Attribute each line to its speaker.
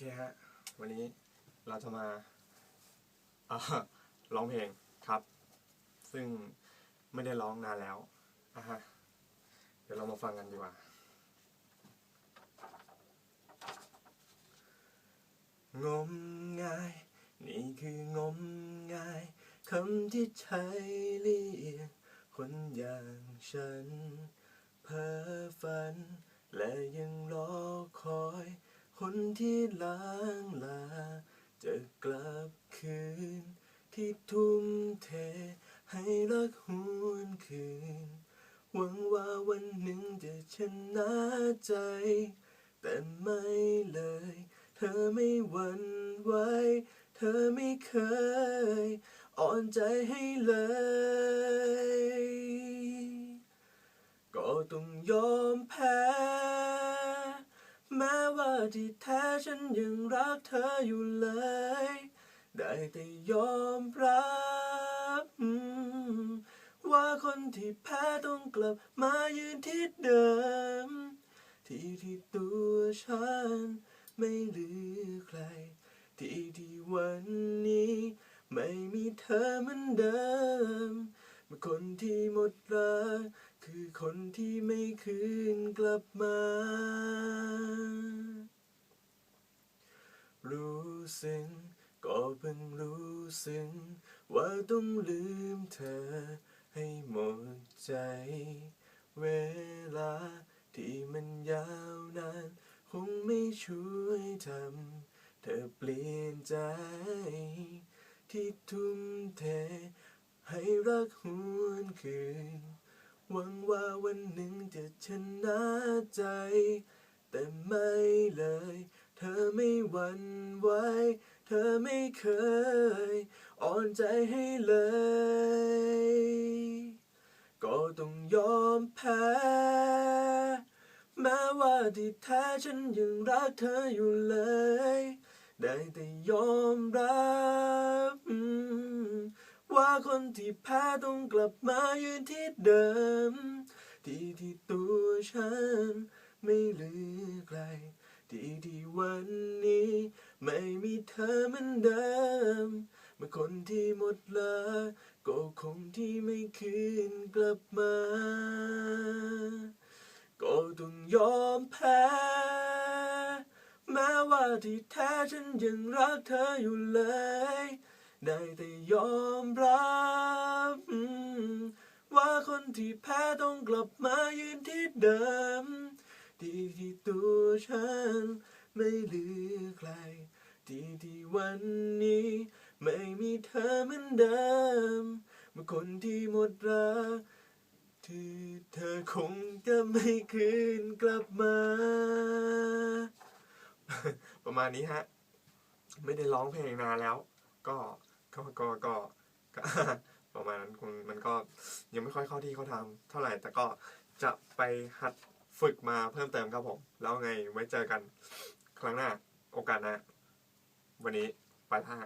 Speaker 1: เคฮะ วันนี้เราจะมาร้องเพลงครับ ซึ่งไม่ได้ร้องนานแล้วอะฮะ เดี๋ยวเรามาฟังกันดีกว่า งมงาย นี่คืองมงายคำที่ใช้เรียกคนอย่างฉัน เพ้อฝัน และยังรอคอย คนที่ล้างลา จะกลับคืน ที่ทุ่มเท ให้รักหวนคืน หวังว่าวันหนึ่งจะชนะใจ แต่ไม่เลย เธอไม่หวั่นไหวเธอไม่เคย อ่อนใจให้เลย ก็ต้องยอมแพ้ แม้ ว่าที่แท้ฉันยังรักเธออยู่เลย ได้แต่ยอมรับ ว่าคนที่แพ้ต้องกลับมายืนที่เดิม ที่ที่ตัวฉันไม่เหลือใคร ที่ที่วันนี้ไม่มีเธอเหมือนเดิมเมื่อคนที่หมดรักคือคนที่ไม่คืนกลับมา รู้สึกก็เพิ่งรู้สึกว่าต้องลืมเธอให้หมดใจ เวลาที่มันยาวนาน คงไม่ช่วยทำเธอเปลี่ยนใจ ที่ทุ่มเท ให้รักหวนคืน หวังว่าวันหนึ่งจะชนะใจ แต่ไม่เลย เธอไม่หวั่นไหว เธอไม่เคย อ่อนใจให้เลย ก็ต้องยอมแพ้ แม้ว่าที่แท้ฉันยังรักเธออยู่เลย ได้แต่ยอมรับ ว่าคนที่แพ้ต้องกลับมายืนที่เดิม ที่ที่ตัวฉันไม่เหลือใคร ที่ที่วันนี้ ไม่มีเธอเหมือนเดิมเมื่อคนที่หมดรักก็คงที่ไม่คืนกลับมา ก็ต้องยอมแพ้ แม้ว่าที่แท้ฉันยังรักเธออยู่เลย ได้แต่ยอมรับ ว่าคนที่แพ้ต้องกลับมายืนที่เดิม ที่ที่ตัวฉันไม่เหลือใครที่ที่วันนี้ ไม่มีเธอเหมือนเดิมเมื่อคนที่หมดรักที่เธอคงจะไม่คืนกลับมา ประมาณนี้ฮะ ไม่ได้ร้องเพลงนานแล้ว ก็ก็ก็ก็ประมาณนั้นคงมันก็ยังไม่ค่อยเข้าที่เข้าทางเท่าไหร่แต่ก็จะไปหัด ฝึกมาเพิ่มเติมครับผม แล้วไงไว้เจอกันครั้งหน้าโอกาสหน้าวันนี้ไปท่า